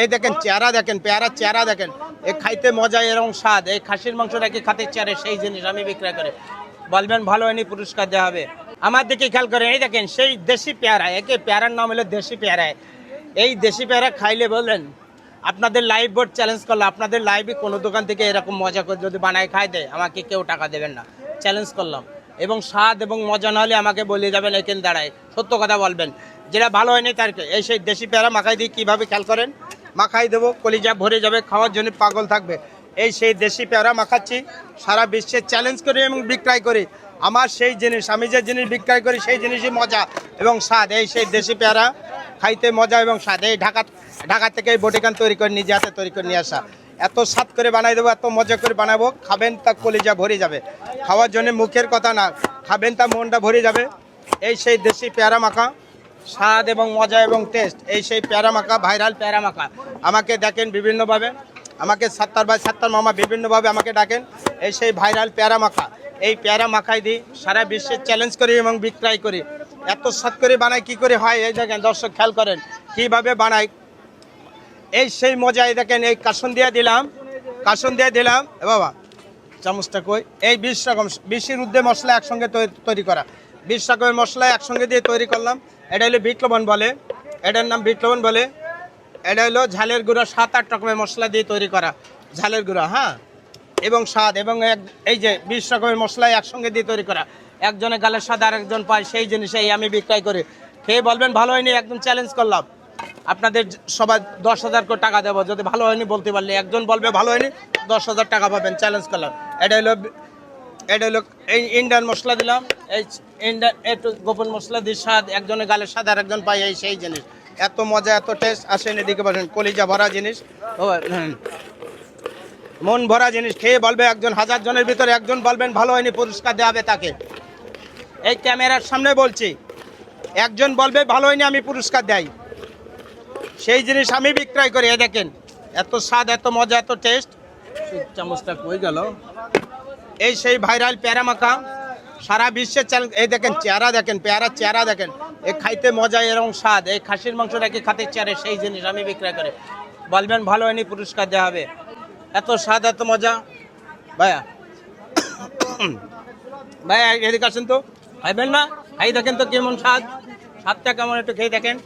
এই দেখেন, চেহারা দেখেন পেয়ারা চেহারা দেখেন। এ খাইতে মজা এরকম স্বাদ। এই খাসির মাংসটাকে খাতে চেয়ারে সেই জিনিস আমি বিক্রয় করে। বলবেন, ভালো হয়নি, পুরস্কার দেওয়া হবে। আমার দিকে খেয়াল করেন, এই দেখেন, সেই দেশি পেয়ারা, একে পেয়ারার নাম হলো দেশি পেয়ারা। এই দেশি পেয়ারা খাইলে বললেন, আপনাদের লাইভ বোর্ড চ্যালেঞ্জ করল, আপনাদের লাইভে কোনো দোকান থেকে এরকম মজা করে যদি বানায় খাই দেয়, আমাকে কেউ টাকা দেবেন না। চ্যালেঞ্জ করলাম। এবং স্বাদ এবং মজা না হলে আমাকে বলে যাবেন, এখানে দাঁড়ায়। সত্য কথা বলবেন। যেটা ভালো হয়নি তার এই সেই দেশি পেয়ারা মাখাই দিয়ে কীভাবে খেয়াল করেন? মাখাই দেবো, কলিজা ভরে যাবে, খাওয়ার জন্য পাগল থাকবে। এই সেই দেশি পেয়ারা মাখাচ্ছি, সারা বিশ্বে চ্যালেঞ্জ করি এবং বিক্রয় করি। আমার সেই জিনিস, আমি যে জিনিস বিক্রয় করি সেই জিনিসই মজা এবং স্বাদ। এই সেই দেশি পেয়ারা খাইতে মজা এবং স্বাদ। এই ঢাকা ঢাকা থেকে এই বটিকান তৈরি করে নিজে হাতে তৈরি করে নিয়ে আসা। এত স্বাদ করে বানাই দেবো, এত মজা করে বানাবো, খাবেন তা কলিজা ভরে যাবে। খাওয়ার জন্য মুখের কথা না, খাবেন তা মনটা ভরে যাবে। এই সেই দেশি পেয়ারা মাখা। স্বাদ এবং মজা এবং টেস্ট এই সেই পেয়ারা মাখা ভাইরাল পেয়ারা মাখা। আমাকে দেখেন বিভিন্নভাবে, আমাকে সাত্তার ভাই, সাত্তার মামা বিভিন্নভাবে আমাকে ডাকেন, এই সেই ভাইরাল পেয়ারা মাখা। এই প্যারা মাখাই দিই, সারা বিশ্বে চ্যালেঞ্জ করি এবং বিক্রয় করি। এত স্বাদ করে বানাই, কি করে হয়? এই দেখেন, দর্শক, খেয়াল করেন, কীভাবে বানাই? এই সেই মজা এই দেখেন, এই কাসন দিয়ে দিলাম, কাসন দিয়ে দিলাম বাবা, চামচটা কই? এই বিশ রকম, বিশের উদ্দে মশলা একসঙ্গে তৈরি করা। বিশ রকমের মশলা একসঙ্গে দিয়ে তৈরি করলাম এটা হলো বিট লবণ বলে। এটার নাম বিট লবণ বলে। এটা হলো ঝালের গুঁড়ো সাত, আট রকমের মশলা দিয়ে তৈরি করা ঝালের গুঁড়ো হ্যাঁ? এবং স্বাদ, এবং এক, এই যে বিশ রকমের মশলা একসঙ্গে দিয়ে তৈরি করা। একজনের গালের স্বাদ আর একজন পায়, সেই জিনিসেই আমি বিক্রয় করি। খেয়ে বলবেন, ভালো হয়নি, একদম চ্যালেঞ্জ করলাম। আপনাদের সবাই দশ হাজার করে টাকা দেবো। যদি ভালো হয়নি বলতে পারলে, একজন বলবে, ভালো হয়নি, দশ হাজার টাকা পাবেন চ্যালেঞ্জ করলাম। এটা হলো এটা হলো এই ইন্ডিয়ান মশলা দিলাম। এই ইন্ডিয়ান একটু গোপন মশলা দিয়ে স্বাদ একজনের গালের স্বাদ আর একজন পাই এই সেই জিনিস। এত মজা, এত টেস্ট আসেন এদিকে বসেন, কলিজা ভরা জিনিস। মন ভরা জিনিস, খেয়ে বলবে একজন, হাজার জনের ভিতরে একজন বলবেন, ভালো হয়নি, পুরস্কার দেওয়া হবে তাকে। এই ক্যামেরার সামনে বলছি, একজন বলবে, ভালো হয়নি, আমি পুরস্কার দেয় সেই জিনিস আমি বিক্রয় করি এ দেখেন। এত স্বাদ, এত মজা, এত টেস্ট চামচটা কই গেল? এই সেই ভাইরাল প্যারা মাখা। সারা বিশ্বে এই দেখেন, চেহারা দেখেন পেয়ারা চেহারা দেখেন। এ খাইতে মজা এরকম স্বাদ। এই খাসির মাংসটাকে খাতে চেয়ারে সেই জিনিস আমি বিক্রয় করে। বলবেন, ভালো হয়নি, পুরস্কার দেওয়া হবে। এত স্বাদ, এত মজা। ভাইয়া। ভাইয়া, এদিকে আসেন তো। খাইবেন না? খাই দেখেন তো কেমন স্বাদ। স্বাদটা কেমন একটু খেয়ে দেখেন।